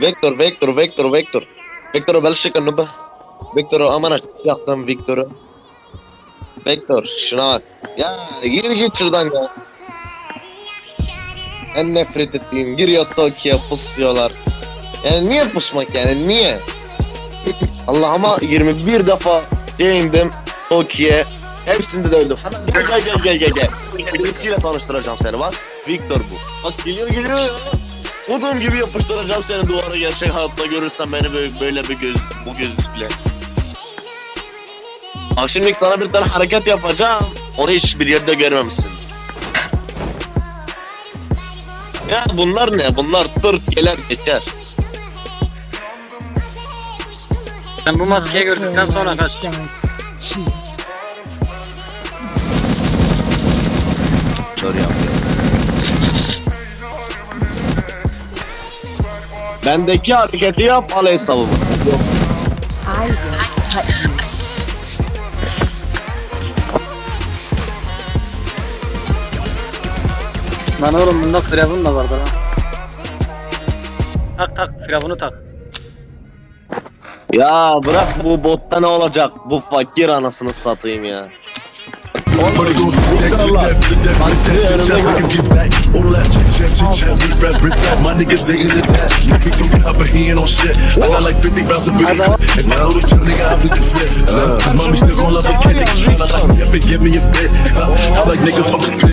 Vector, Vector, Vector, Vector. Vector'u belşik nubbe. Vector'u amana yaktım Victor'u. Vector şuna bak. Ya gir git şuradan ya. En nefret ettiğim giriyor Tokyo'ya pusuyorlar. Yani niye pusmak yani niye? Allah'ıma 21 defa değindim Tokyo'ya. Hepsinde de öldüm. Gel gel gel gel gel gel. Birisiyle tanıştıracağım seni bak. Victor bu. Bak geliyor geliyor ya. Odun gibi yapıştıracağım seni duvara gerçek hayatta görürsen beni böyle, böyle bir göz, bu gözlükle. Bak şimdi sana bir tane hareket yapacağım. Onu hiçbir yerde görmemişsin. Ya bunlar ne? Bunlar tırt gelir geçer. Sen bu maskeyi gördükten sonra kaç. Bendeki hareketi yap al hesabımı. I will cut you. Lan oğlum bunda firavun da vardı lan. Tak tak firavunu tak. Ya bırak bu botta ne olacak? Bu fakir anasını satayım ya. That, Bak önümde rep, rip rap. My niggas ain't past. You keep from the hopper, he ain't on shit. I got like 50 rounds of beef. If I owe the nigga, I'll be the fit. Uh, Cause mommy still gon' love a kid. Nigga, tryna like, yeah, give me a bit. Uh, I like nigga, fuck a bitch.